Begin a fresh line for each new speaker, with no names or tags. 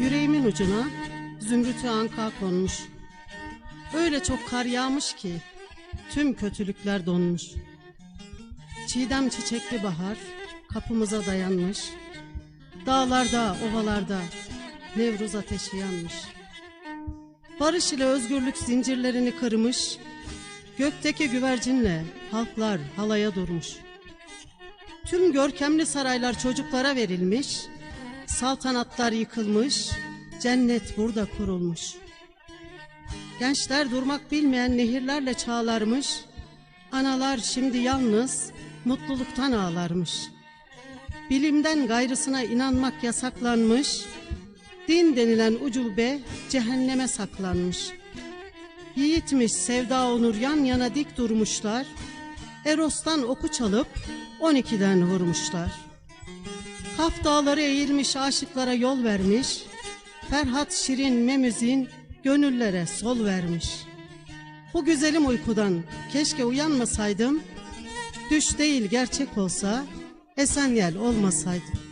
Yüreğimin ucuna zümrütü anka konmuş. Öyle çok kar yağmış ki tüm kötülükler donmuş. Çiğdem çiçekli bahar kapımıza dayanmış. Dağlarda, ovalarda Nevruz ateşi yanmış. Barış ile özgürlük zincirlerini kırmış. Gökteki güvercinle halklar halaya durmuş. Tüm görkemli saraylar çocuklara verilmiş. Saltanatlar yıkılmış. Cennet burada kurulmuş. Gençler durmak bilmeyen nehirlerle çağlarmış. Analar şimdi yalnız mutluluktan ağlarmış. Bilimden gayrısına inanmak yasaklanmış. Din denilen ucube cehenneme saklanmış. Yiğitmiş sevda onur yan yana dik durmuşlar. Eros'tan oku çalıp 12'den vurmuşlar. Kaf dağları eğilmiş aşıklara yol vermiş. Ferhat Şirin Memüzin gönüllere sol vermiş. Bu güzelim uykudan keşke uyanmasaydım. Düş değil gerçek olsa Esenyel olmasaydım.